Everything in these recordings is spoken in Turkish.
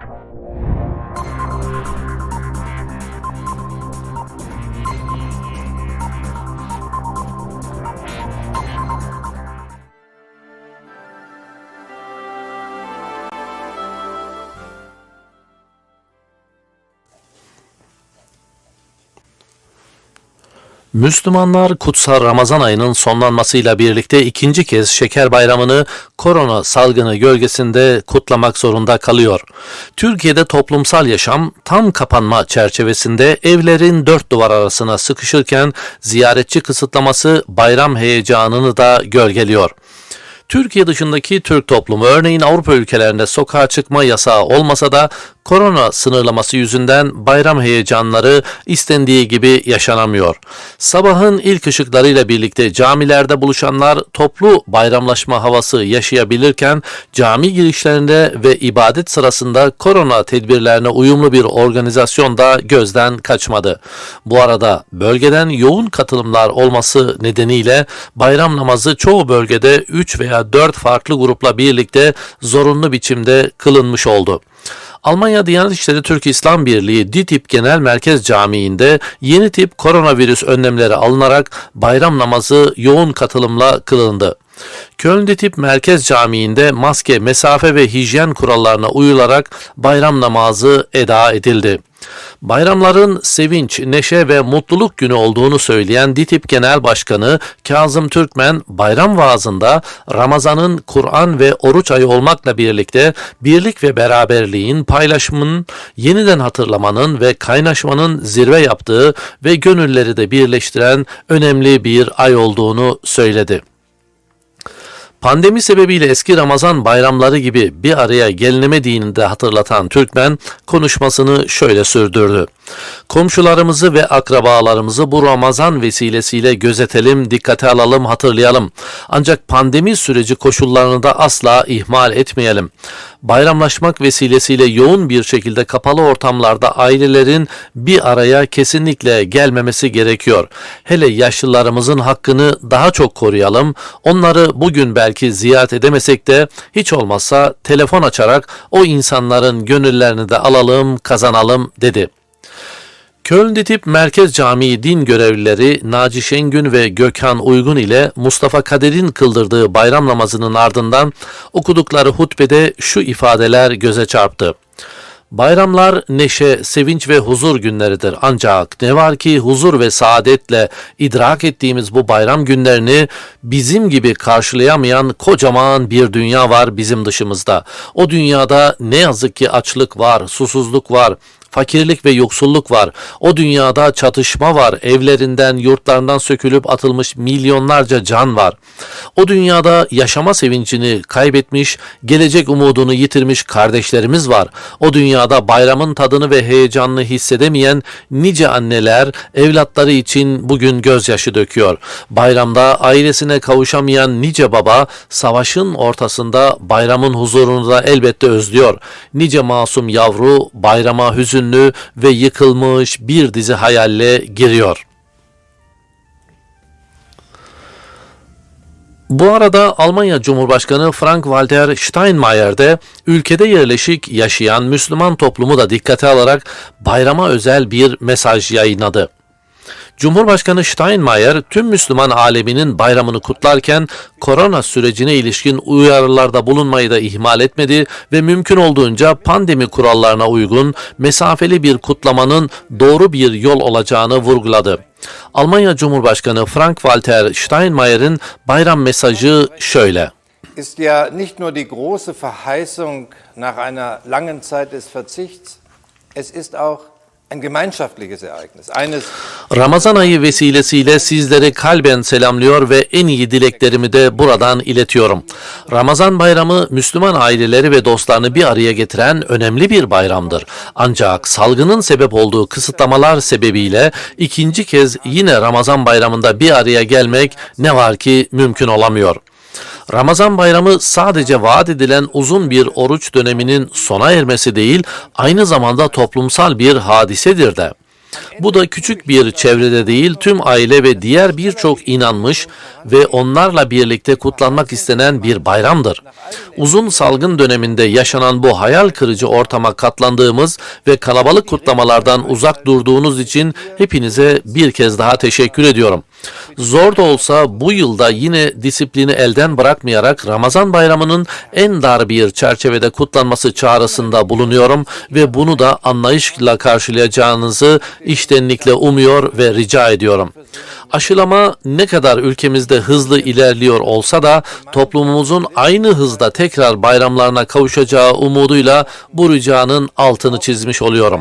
Thank you. Müslümanlar kutsal Ramazan ayının sonlanmasıyla birlikte ikinci kez şeker bayramını korona salgını gölgesinde kutlamak zorunda kalıyor. Türkiye'de toplumsal yaşam tam kapanma çerçevesinde evlerin dört duvar arasına sıkışırken ziyaretçi kısıtlaması bayram heyecanını da gölgeliyor. Türkiye dışındaki Türk toplumu örneğin Avrupa ülkelerinde sokağa çıkma yasağı olmasa da korona sınırlaması yüzünden bayram heyecanları istendiği gibi yaşanamıyor. Sabahın ilk ışıklarıyla birlikte camilerde buluşanlar toplu bayramlaşma havası yaşayabilirken cami girişlerinde ve ibadet sırasında korona tedbirlerine uyumlu bir organizasyon da gözden kaçmadı. Bu arada bölgeden yoğun katılımlar olması nedeniyle bayram namazı çoğu bölgede 3 veya 4 farklı grupla birlikte zorunlu biçimde kılınmış oldu. Almanya Diyanet İşleri Türk İslam Birliği DİTİP Genel Merkez Camii'nde yeni tip koronavirüs önlemleri alınarak bayram namazı yoğun katılımla kılındı. Köln DİTİP Merkez Camii'nde maske, mesafe ve hijyen kurallarına uyularak bayram namazı eda edildi. Bayramların sevinç, neşe ve mutluluk günü olduğunu söyleyen DİTİP Genel Başkanı Kazım Türkmen bayram vaazında Ramazan'ın Kur'an ve oruç ayı olmakla birlikte birlik ve beraberliğin, paylaşımın, yeniden hatırlamanın ve kaynaşmanın zirve yaptığı ve gönülleri de birleştiren önemli bir ay olduğunu söyledi. Pandemi sebebiyle eski Ramazan bayramları gibi bir araya gelinemediğini de hatırlatan Türkmen konuşmasını şöyle sürdürdü. Komşularımızı ve akrabalarımızı bu Ramazan vesilesiyle gözetelim, dikkate alalım, hatırlayalım. Ancak pandemi süreci koşullarını da asla ihmal etmeyelim. Bayramlaşmak vesilesiyle yoğun bir şekilde kapalı ortamlarda ailelerin bir araya kesinlikle gelmemesi gerekiyor. Hele yaşlılarımızın hakkını daha çok koruyalım. Onları bugün belki ziyaret edemesek de hiç olmazsa telefon açarak o insanların gönüllerini de alalım, kazanalım dedi. Köln Ditip Merkez Camii din görevlileri Naci Şengün ve Gökhan Uygun ile Mustafa Kader'in kıldırdığı bayram namazının ardından okudukları hutbede şu ifadeler göze çarptı. Bayramlar neşe, sevinç ve huzur günleridir. Ancak ne var ki huzur ve saadetle idrak ettiğimiz bu bayram günlerini bizim gibi karşılayamayan kocaman bir dünya var bizim dışımızda. O dünyada ne yazık ki açlık var, susuzluk var, fakirlik ve yoksulluk var. O dünyada çatışma var. Evlerinden, yurtlarından sökülüp atılmış milyonlarca can var. O dünyada yaşama sevincini kaybetmiş, gelecek umudunu yitirmiş kardeşlerimiz var. O dünyada bayramın tadını ve heyecanını hissedemeyen nice anneler evlatları için bugün gözyaşı döküyor. Bayramda ailesine kavuşamayan nice baba savaşın ortasında bayramın huzurunu da elbette özlüyor. Nice masum yavru bayrama hüzünlü ve yıkılmış bir dizi hayalle giriyor. Bu arada Almanya Cumhurbaşkanı Frank-Walter Steinmeier de ülkede yerleşik yaşayan Müslüman toplumu da dikkate alarak bayrama özel bir mesaj yayınladı. Cumhurbaşkanı Steinmeier tüm Müslüman aleminin bayramını kutlarken korona sürecine ilişkin uyarılarda bulunmayı da ihmal etmedi ve mümkün olduğunca pandemi kurallarına uygun mesafeli bir kutlamanın doğru bir yol olacağını vurguladı. Almanya Cumhurbaşkanı Frank-Walter Steinmeier'in bayram mesajı şöyle. ist ja nicht nur die große Verheißung nach einer langen Zeit des Verzichts, es ist auch Ramazan ayı vesilesiyle sizleri kalben selamlıyor ve en iyi dileklerimi de buradan iletiyorum. Ramazan bayramı Müslüman aileleri ve dostlarını bir araya getiren önemli bir bayramdır. Ancak salgının sebep olduğu kısıtlamalar sebebiyle ikinci kez yine Ramazan bayramında bir araya gelmek ne var ki mümkün olamıyor. Ramazan bayramı sadece vaat edilen uzun bir oruç döneminin sona ermesi değil, aynı zamanda toplumsal bir hadisedir de. Bu da küçük bir çevrede değil tüm aile ve diğer birçok inanmış ve onlarla birlikte kutlanmak istenen bir bayramdır. Uzun salgın döneminde yaşanan bu hayal kırıcı ortama katlandığımız ve kalabalık kutlamalardan uzak durduğunuz için hepinize bir kez daha teşekkür ediyorum. Zor da olsa bu yılda yine disiplini elden bırakmayarak Ramazan bayramının en dar bir çerçevede kutlanması çağrısında bulunuyorum ve bunu da anlayışla karşılayacağınızı iştenlikle umuyor ve rica ediyorum. Aşılama ne kadar ülkemizde hızlı ilerliyor olsa da toplumumuzun aynı hızda tekrar bayramlarına kavuşacağı umuduyla bu ricanın altını çizmiş oluyorum.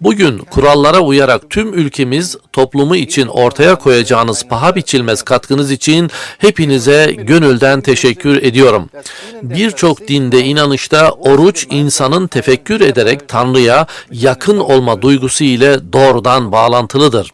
Bugün kurallara uyarak tüm ülkemiz toplumu için ortaya koyacağınız paha biçilmez katkınız için hepinize gönülden teşekkür ediyorum. Birçok dinde inanışta oruç insanın tefekkür ederek Tanrı'ya yakın olma duygusu ile doğrudan bağlantılıdır.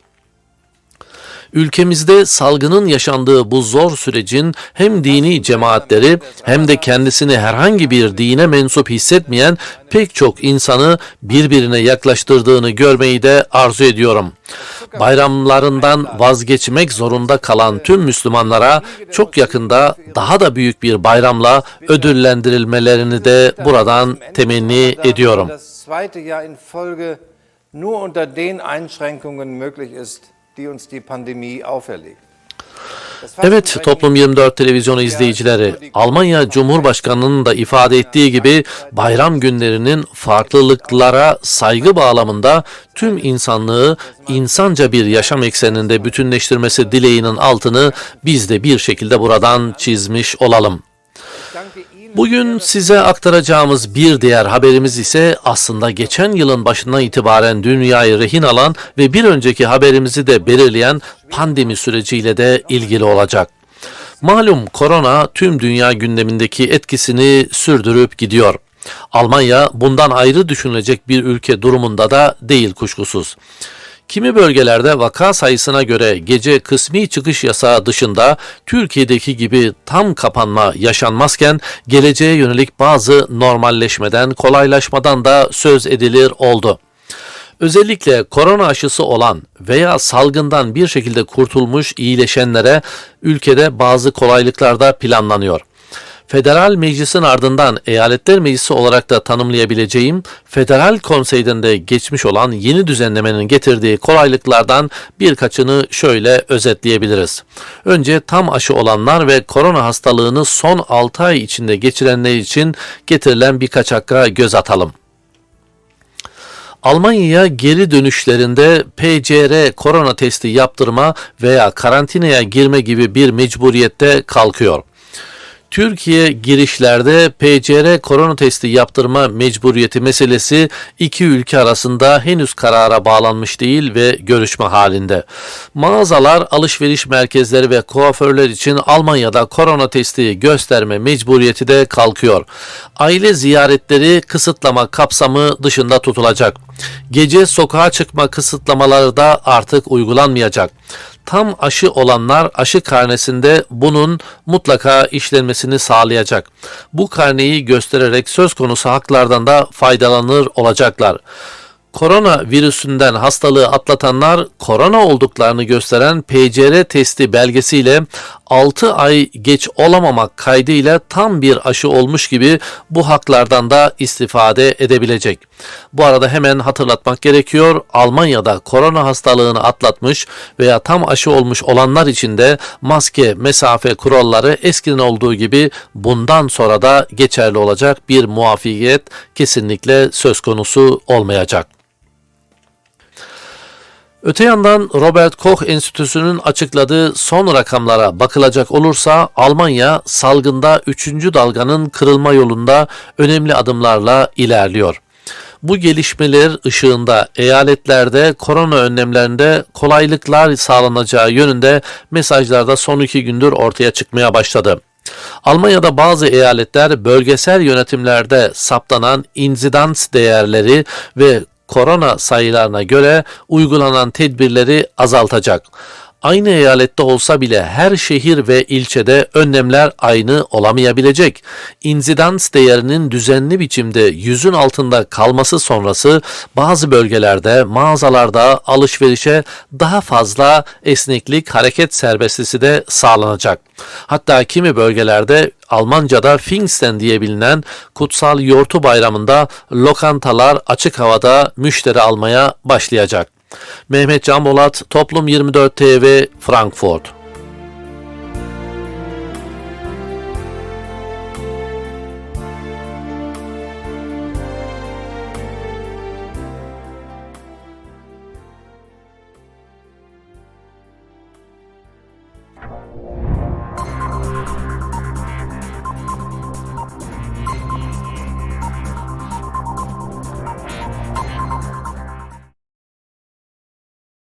Ülkemizde salgının yaşandığı bu zor sürecin hem dini cemaatleri hem de kendisini herhangi bir dine mensup hissetmeyen pek çok insanı birbirine yaklaştırdığını görmeyi de arzu ediyorum. Bayramlarından vazgeçmek zorunda kalan tüm Müslümanlara çok yakında daha da büyük bir bayramla ödüllendirilmelerini de buradan temenni ediyorum. Nur unter den Einschränkungen möglich ist, Evet, Toplum 24 televizyonu izleyicileri, Almanya Cumhurbaşkanı'nın da ifade ettiği gibi bayram günlerinin farklılıklara saygı bağlamında tüm insanlığı insanca bir yaşam ekseninde bütünleştirmesi dileğinin altını biz de bir şekilde buradan çizmiş olalım. Bugün size aktaracağımız bir diğer haberimiz ise aslında geçen yılın başından itibaren dünyayı rehin alan ve bir önceki haberimizi de belirleyen pandemi süreciyle de ilgili olacak. Malum korona tüm dünya gündemindeki etkisini sürdürüp gidiyor. Almanya bundan ayrı düşünülecek bir ülke durumunda da değil kuşkusuz. Kimi bölgelerde vaka sayısına göre gece kısmi çıkış yasağı dışında Türkiye'deki gibi tam kapanma yaşanmazken geleceğe yönelik bazı normalleşmeden, kolaylaşmadan da söz edilir oldu. Özellikle korona aşısı olan veya salgından bir şekilde kurtulmuş iyileşenlere ülkede bazı kolaylıklar da planlanıyor. Federal Meclis'in ardından Eyaletler Meclisi olarak da tanımlayabileceğim Federal Konsey'den de geçmiş olan yeni düzenlemenin getirdiği kolaylıklardan birkaçını şöyle özetleyebiliriz. Önce tam aşı olanlar ve korona hastalığını son 6 ay içinde geçirenler için getirilen birkaç hakka göz atalım. Almanya'ya geri dönüşlerinde PCR korona testi yaptırma veya karantinaya girme gibi bir mecburiyette kalkıyor. Türkiye girişlerde PCR korona testi yaptırma mecburiyeti meselesi iki ülke arasında henüz karara bağlanmış değil ve görüşme halinde. Mağazalar, alışveriş merkezleri ve kuaförler için Almanya'da korona testi gösterme mecburiyeti de kalkıyor. Aile ziyaretleri kısıtlama kapsamı dışında tutulacak. Gece sokağa çıkma kısıtlamaları da artık uygulanmayacak tam aşı olanlar aşı karnesinde bunun mutlaka işlenmesini sağlayacak. Bu karneyi göstererek söz konusu haklardan da faydalanır olacaklar. Korona virüsünden hastalığı atlatanlar korona olduklarını gösteren PCR testi belgesiyle 6 ay geç olamamak kaydıyla tam bir aşı olmuş gibi bu haklardan da istifade edebilecek. Bu arada hemen hatırlatmak gerekiyor. Almanya'da korona hastalığını atlatmış veya tam aşı olmuş olanlar için de maske, mesafe kuralları eskiden olduğu gibi bundan sonra da geçerli olacak bir muafiyet kesinlikle söz konusu olmayacak. Öte yandan Robert Koch Enstitüsü'nün açıkladığı son rakamlara bakılacak olursa Almanya salgında 3. dalganın kırılma yolunda önemli adımlarla ilerliyor. Bu gelişmeler ışığında eyaletlerde korona önlemlerinde kolaylıklar sağlanacağı yönünde mesajlar da son iki gündür ortaya çıkmaya başladı. Almanya'da bazı eyaletler bölgesel yönetimlerde saptanan inzidans değerleri ve korona sayılarına göre uygulanan tedbirleri azaltacak. Aynı eyalette olsa bile her şehir ve ilçede önlemler aynı olamayabilecek. İnzidans değerinin düzenli biçimde yüzün altında kalması sonrası bazı bölgelerde mağazalarda alışverişe daha fazla esneklik hareket serbestlisi de sağlanacak. Hatta kimi bölgelerde Almanca'da Pfingsten diye bilinen kutsal yortu bayramında lokantalar açık havada müşteri almaya başlayacak. Mehmet Can Bolat, Toplum 24 TV, Frankfurt.